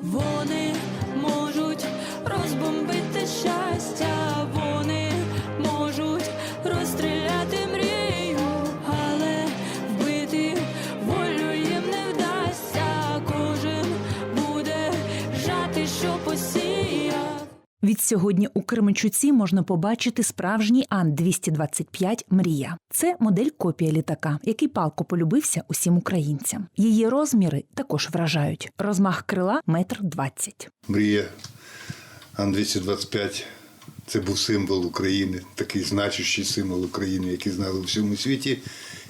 Вони можуть розбомбити щастя, вони можуть розстріляти мрію, але вбити волю їм не вдасться. Кожен буде жати, що посіяв. Відсьогодні у Кременчуці можна побачити справжній Ан-225 Мрія. Це модель копія літака, який палко полюбився усім українцям. Її розміри також вражають. Розмах крила метр двадцять. Мрія Ан-225 це був символ України, такий значущий символ України, який знали у всьому світі,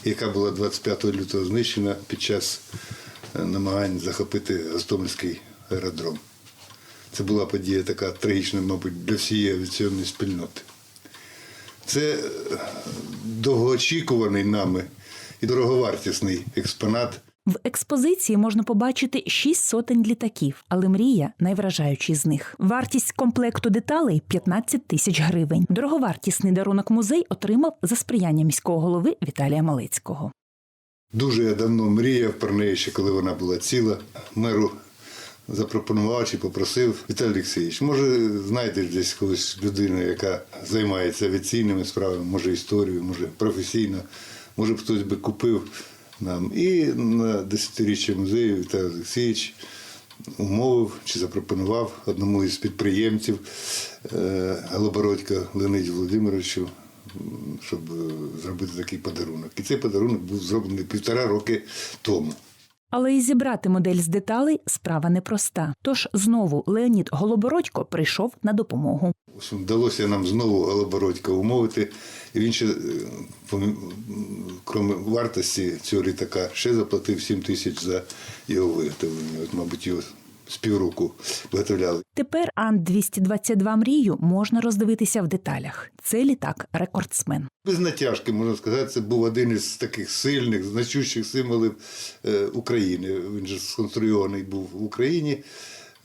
яка була 25 лютого знищена під час е, намагань захопити Гостомельський аеродром. Це була подія така трагічна, мабуть, для всієї авіаційної спільноти. Це е, довгоочікуваний нами і дороговартісний експонат. В експозиції можна побачити шість сотень літаків, але мрія найвражаючий з них. Вартість комплекту деталей 15 тисяч гривень. Дороговартісний дарунок музей отримав за сприяння міського голови Віталія Малецького. Дуже я давно мріяв про неї, ще коли вона була ціла. Меру запропонував чи попросив Віталій Олексійович, може, знайдеш десь когось людину, яка займається авіаційними справами, може історією, може професійно, може хтось би купив нам. І на десятиріччя музею Віталій Олексійович умовив чи запропонував одному із підприємців е, Голобородька Леониду Володимировичу, щоб е, зробити такий подарунок. І цей подарунок був зроблений півтора роки тому. Але і зібрати модель з деталей справа непроста. Тож знову Леонід Голобородько прийшов на допомогу. Вдалося нам знову Голобородька умовити. І він ще, е, крім вартості цього літака, ще заплатив 7 тисяч за його виготовлення. От, мабуть, його з півроку виготовляли. Тепер Ан-222 мрію можна роздивитися в деталях. Це літак рекордсмен. Без натяжки, можна сказати, це був один із таких сильних, значущих символів е, України. Він же сконструйований був в Україні.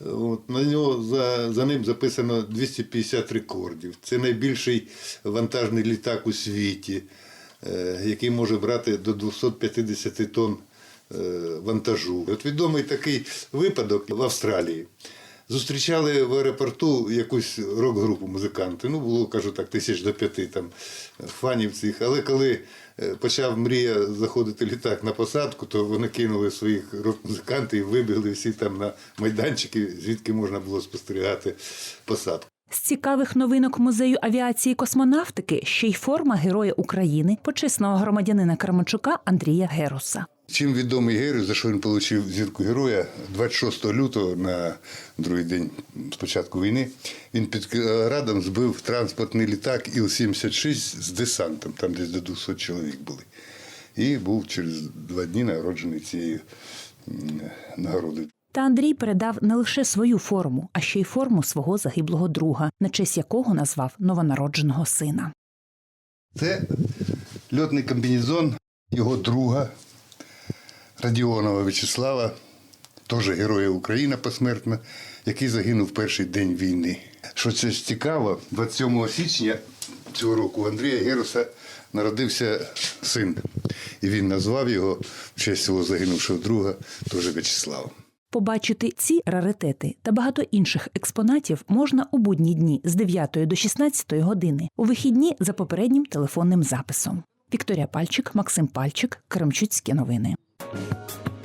От, на нього за, за ним записано 250 рекордів. Це найбільший вантажний літак у світі, е, який може брати до 250 тонн вантажу. От відомий такий випадок в Австралії. Зустрічали в аеропорту якусь рок-групу музиканти. Ну, було, кажу так, тисяч до п'яти там фанів цих. Але коли е, почав мрія заходити літак на посадку, то вони кинули своїх рок-музикантів і вибігли всі там на майданчики, звідки можна було спостерігати посадку. З цікавих новинок музею авіації космонавтики ще й форма Героя України, почесного громадянина Карманчука Андрія Геруса. Чим відомий герой, за що він отримав зірку героя 26 лютого на другий день з початку війни, він під Кіровоградом збив транспортний літак Іл-76 з десантом, там десь до 200 чоловік були. І був через два дні народжений цією нагородою. Та Андрій передав не лише свою форму, а ще й форму свого загиблого друга, на честь якого назвав новонародженого сина. Це льотний комбінезон його друга Радіонова В'ячеслава, теж героя України посмертно, який загинув перший день війни. Що це ж цікаво, 27 січня цього року у Андрія Геруса народився син. І він назвав його в честь свого загинувшого друга, теж В'ячеславом. Побачити ці раритети та багато інших експонатів можна у будні дні з 9 до 16 години, у вихідні за попереднім телефонним записом. Вікторія Пальчик, Максим Пальчик, Кремчуцькі новини. うん。